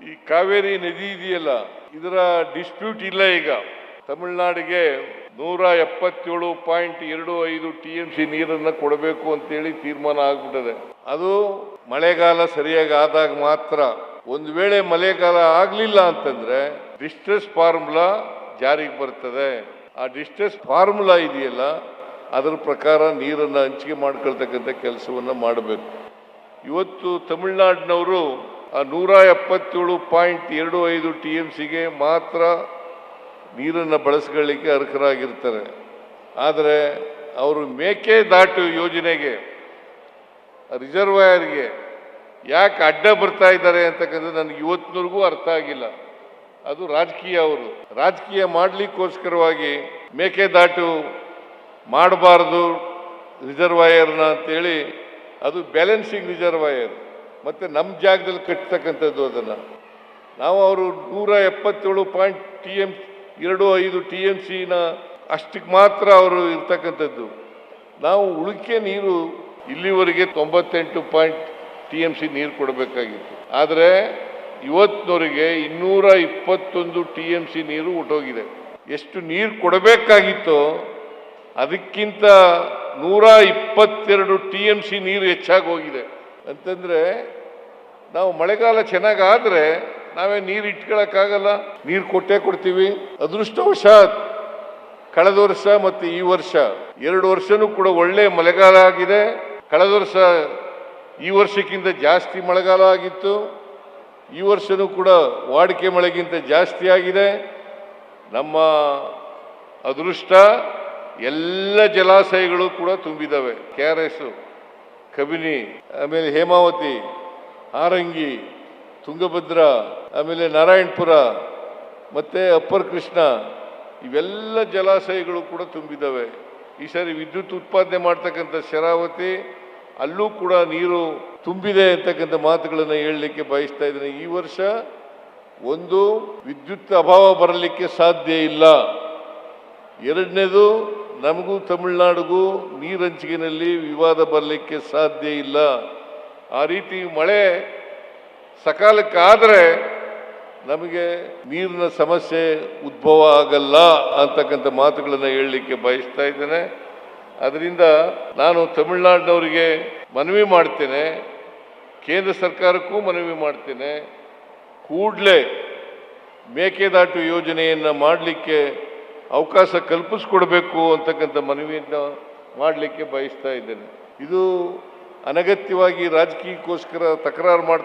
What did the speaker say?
ಈ ಕಾವೇರಿ ನದಿ ಇದೆಯಲ್ಲ, ಇದರ ಡಿಸ್ಪ್ಯೂಟ್ ಇಲ್ಲ ಈಗ. ತಮಿಳುನಾಡಿಗೆ ನೂರ ಎಪ್ಪತ್ತೇಳು ಪಾಯಿಂಟ್ ಎರಡು ಐದು ಟಿ ಎಂ ಸಿ ನೀರನ್ನು ಕೊಡಬೇಕು ಅಂತೇಳಿ ತೀರ್ಮಾನ ಆಗ್ಬಿಟ್ಟದೆ. ಅದು ಮಳೆಗಾಲ ಸರಿಯಾಗಿ ಆದಾಗ ಮಾತ್ರ. ಒಂದು ವೇಳೆ ಮಳೆಗಾಲ ಆಗಲಿಲ್ಲ ಅಂತಂದ್ರೆ ಡಿಸ್ಟ್ರೆಸ್ ಫಾರ್ಮುಲಾ ಜಾರಿಗೆ ಬರ್ತದೆ. ಆ ಡಿಸ್ಟ್ರೆಸ್ ಫಾರ್ಮುಲಾ ಇದೆಯಲ್ಲ, ಅದರ ಪ್ರಕಾರ ನೀರನ್ನು ಹಂಚಿಕೆ ಮಾಡ್ಕೊಳ್ತಕ್ಕಂಥ ಕೆಲಸವನ್ನು ಮಾಡಬೇಕು. ಇವತ್ತು ತಮಿಳುನಾಡಿನವರು ಆ ನೂರ ಎಪ್ಪತ್ತೇಳು ಪಾಯಿಂಟ್ ಎರಡು ಐದು ಟಿ ಎಂ ಸಿಗೆ ಮಾತ್ರ ನೀರನ್ನು ಬಳಸ್ಕೊಳ್ಳಿಕ್ಕೆ ಅರ್ಹರಾಗಿರ್ತಾರೆ. ಆದರೆ ಅವರು ಮೇಕೆದಾಟು ಯೋಜನೆಗೆ, ರಿಸರ್ವಾಯರ್ಗೆ ಯಾಕೆ ಅಡ್ಡ ಬರ್ತಾ ಇದ್ದಾರೆ ಅಂತಕ್ಕಂಥದ್ದು ನನಗೆ ಇವತ್ತಿನವರೆಗೂ ಅರ್ಥ ಆಗಿಲ್ಲ. ಅದು ರಾಜಕೀಯ ಅವರು. ರಾಜಕೀಯ ಮಾಡಲಿಕ್ಕೋಸ್ಕರವಾಗಿ ಮೇಕೆದಾಟು ಮಾಡಬಾರ್ದು ರಿಸರ್ವಾಯರ್ನ ಅಂತೇಳಿ ಅದು ಬ್ಯಾಲೆನ್ಸಿಂಗ್ ರಿಸರ್ವಾಯರ್. ಮತ್ತು ನಮ್ಮ ಜಾಗದಲ್ಲಿ ಕಟ್ತಕ್ಕಂಥದ್ದು ಅದನ್ನು. ನಾವು ಅವರು ನೂರ ಎಪ್ಪತ್ತೇಳು ಪಾಯಿಂಟ್ ಟಿ ಎಂ ಎರಡು ಐದು ಟಿ ಎಂ ಸಿನ ಅಷ್ಟಕ್ಕೆ ಮಾತ್ರ ಅವರು ಇರ್ತಕ್ಕಂಥದ್ದು. ನಾವು ಉಳಿಕೆ ನೀರು ಇಲ್ಲಿವರೆಗೆ ತೊಂಬತ್ತೆಂಟು ಪಾಯಿಂಟ್ ಟಿ ಎಂ ಸಿ ನೀರು ಕೊಡಬೇಕಾಗಿತ್ತು. ಆದರೆ ಇವತ್ತಿನವರೆಗೆ ಇನ್ನೂರ ಇಪ್ಪತ್ತೊಂದು ಟಿ ಎಂ ಸಿ ನೀರು ಹೊಟ್ಟೋಗಿದೆ ಎಷ್ಟು ನೀರು ಕೊಡಬೇಕಾಗಿತ್ತೋ ಅದಕ್ಕಿಂತ ನೂರ ಇಪ್ಪತ್ತೆರಡು ಟಿ ಎಂ ಸಿ ನೀರು ಹೆಚ್ಚಾಗಿ ಹೋಗಿದೆ. ಅಂತಂದರೆ ನಾವು ಮಳೆಗಾಲ ಚೆನ್ನಾಗಾದರೆ ನಾವೇ ನೀರು ಇಟ್ಕೊಳ್ಳೋಕ್ಕಾಗಲ್ಲ ನೀರು ಕೊಟ್ಟೇ ಕೊಡ್ತೀವಿ. ಅದೃಷ್ಟವಶಾತ್ ಕಳೆದ ವರ್ಷ ಮತ್ತು ಈ ವರ್ಷ ಎರಡು ವರ್ಷನೂ ಕೂಡ ಒಳ್ಳೆ ಮಳೆಗಾಲ ಆಗಿದೆ. ಕಳೆದ ವರ್ಷ ಈ ವರ್ಷಕ್ಕಿಂತ ಜಾಸ್ತಿ ಮಳೆಗಾಲ ಆಗಿತ್ತು. ಈ ವರ್ಷನೂ ಕೂಡ ವಾಡಿಕೆ ಮಳೆಗಿಂತ ಜಾಸ್ತಿ ಆಗಿದೆ. ನಮ್ಮ ಅದೃಷ್ಟ, ಎಲ್ಲ ಜಲಾಶಯಗಳು ಕೂಡ ತುಂಬಿದ್ದಾವೆ ಕೆ ಆರ್ ಎಸ್, ಕಬಿನಿ, ಆಮೇಲೆ ಹೇಮಾವತಿ ಹಾರಂಗಿ ತುಂಗಭದ್ರ, ಆಮೇಲೆ ನಾರಾಯಣಪುರ, ಮತ್ತು ಅಪ್ಪರ್ ಕೃಷ್ಣ, ಇವೆಲ್ಲ ಜಲಾಶಯಗಳು ಕೂಡ ತುಂಬಿದ್ದಾವೆ ಈ ಸಾರಿ ವಿದ್ಯುತ್ ಉತ್ಪಾದನೆ ಮಾಡ್ತಕ್ಕಂಥ ಶರಾವತಿ, ಅಲ್ಲೂ ಕೂಡ ನೀರು ತುಂಬಿದೆ ಅಂತಕ್ಕಂಥ ಮಾತುಗಳನ್ನು ಹೇಳಲಿಕ್ಕೆ ಬಯಸ್ತಾ ಇದ್ದೀನಿ. ಈ ವರ್ಷ ಒಂದು ವಿದ್ಯುತ್ ಅಭಾವ ಬರಲಿಕ್ಕೆ ಸಾಧ್ಯ ಇಲ್ಲ. ಎರಡನೇದು, ನಮಗೂ ತಮಿಳುನಾಡಿಗೂ ನೀರು ವಿವಾದ ಬರಲಿಕ್ಕೆ ಸಾಧ್ಯ ಇಲ್ಲ. ಆ ರೀತಿ ಮಳೆ ಸಕಾಲಕ್ಕಾದರೆ ನಮಗೆ ನೀರಿನ ಸಮಸ್ಯೆ ಉದ್ಭವ ಆಗಲ್ಲ ಅಂತಕ್ಕಂಥ ಮಾತುಗಳನ್ನು ಹೇಳಲಿಕ್ಕೆ ಬಯಸ್ತಾ ಇದ್ದೇನೆ. ಅದರಿಂದ ನಾನು ತಮಿಳುನಾಡಿನವರಿಗೆ ಮನವಿ ಮಾಡ್ತೇನೆ. ಕೇಂದ್ರ ಸರ್ಕಾರಕ್ಕೂ ಮನವಿ ಮಾಡ್ತೇನೆ. ಕೂಡಲೇ ಮೇಕೆದಾಟು ಯೋಜನೆಯನ್ನು ಮಾಡಲಿಕ್ಕೆ ಅವಕಾಶ ಕಲ್ಪಿಸ್ಕೊಡ್ಬೇಕು ಅಂತಕ್ಕಂಥ ಮನವಿಯನ್ನು ಮಾಡಲಿಕ್ಕೆ ಬಯಸ್ತಾ ಇದ್ದೇನೆ. ಇದು ಅನಗತ್ಯವಾಗಿ ರಾಜಕೀಯಕ್ಕೋಸ್ಕರ ತಕರಾರು ಮಾಡ್ತಾ